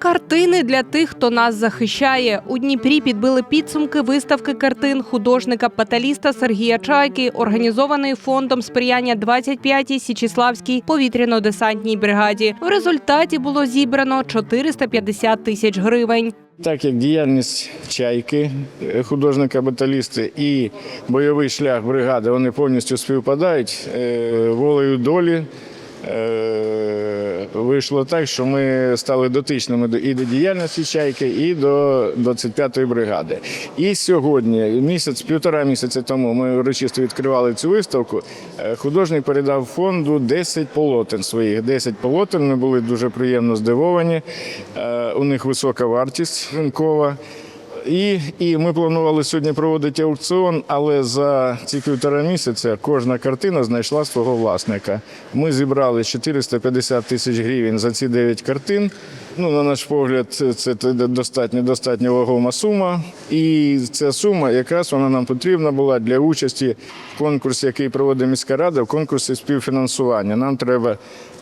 Картини для тих, хто нас захищає. У Дніпрі підбили підсумки виставки картин художника-паталіста Сергія Чайки, організованої фондом сприяння 25-й Січіславській повітряно-десантній бригаді. В результаті було зібрано 450 тисяч гривень. Так як діяльність чайки, е, художника-баталісти і бойовий шлях бригади вони повністю співпадають е, волею долі. Вийшло так, що ми стали дотичними і до діяльності чайки, і до 25-ї бригади. І сьогодні, місяць, півтора місяця тому, ми урочисто відкривали цю виставку. е, Художник передав фонду 10 полотен своїх. 10 полотен. Ми були дуже приємно здивовані. Е, У них висока вартість ринкова. І, і ми планували сьогодні проводити аукціон, але за ці півтора місяця кожна картина знайшла свого власника. Ми зібрали 450 тисяч гривень за ці 9 картин. Ну, на наш погляд, це це достатньо, достатньо вагома сума. І ця сума якраз вона нам потрібна була для участі в конкурсі, який проводить міська рада, в конкурсі співфінансування. Нам треба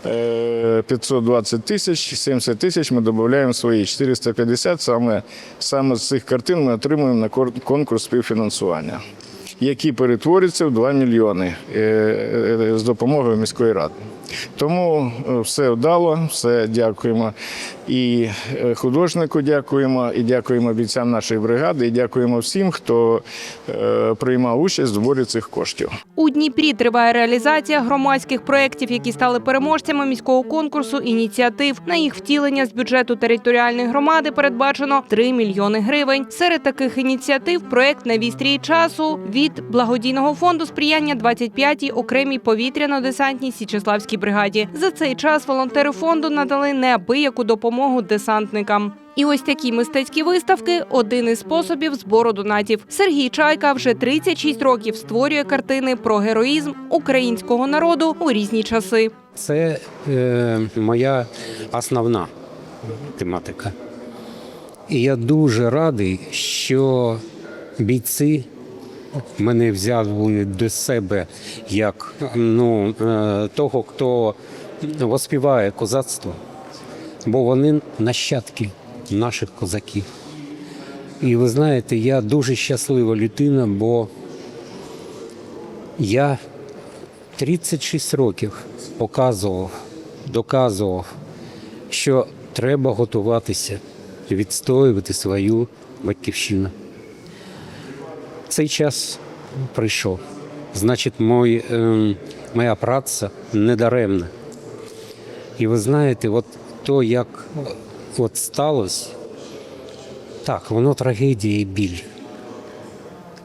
е, 520 тисяч, 70 тисяч ми додаємо свої 450. Саме, саме з цих картин ми отримуємо на конкурс співфінансування, які перетворюються в 2 мільйони е, е, з допомогою міської ради. Тому е, все вдало, все дякуємо і художнику дякуємо, і дякуємо бійцям нашої бригади, і дякуємо всім, хто приймав участь в зборі цих коштів. У Дніпрі триває реалізація громадських проєктів, які стали переможцями міського конкурсу ініціатив. На їх втілення з бюджету територіальної громади передбачено 3 мільйони гривень. Серед таких ініціатив проєкт на вістрій часу від благодійного фонду сприяння 25-й окремій повітряно-десантній Січеславській бригаді. За цей час волонтери фонду надали неабияку допомогу десантникам. І ось такі мистецькі виставки один із способів збору донатів. Сергій Чайка вже 36 років створює картини про героїзм українського народу у різні часи. Це е, моя основна тематика. І я дуже радий, що бійці мене взяли до себе як ну, е, того, хто воспіває козацтво, бо вони нащадки наших козаків. І ви знаєте, я дуже щаслива людина, бо я 36 років показував, доказував, що треба готуватися, відстоювати свою батьківщину. Цей час прийшов. Значить, мой, ем, моя праця не даремна. І ви знаєте, от то, як от сталося, так, воно трагедія і біль.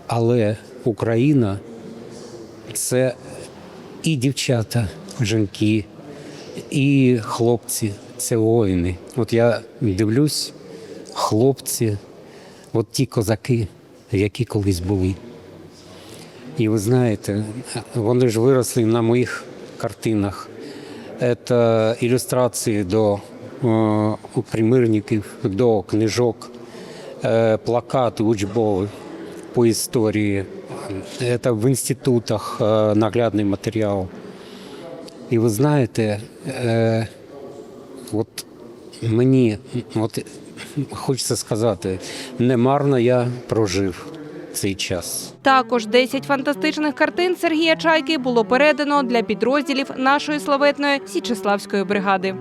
Але Україна це і дівчата, жінки, і хлопці це воїни. От я дивлюсь, хлопці, от ті козаки, які колись були. І ви знаєте, вони ж виросли на моїх картинах. Це ілюстрації до е, примирників, до книжок, е, плакати учбові по історії. Це в інститутах е, наглядний матеріал. І ви знаєте, от мені от, хочеться сказати, немарно я прожив цей час. Також 10 фантастичних картин Сергія Чайки було передано для підрозділів нашої славетної Січеславської бригади.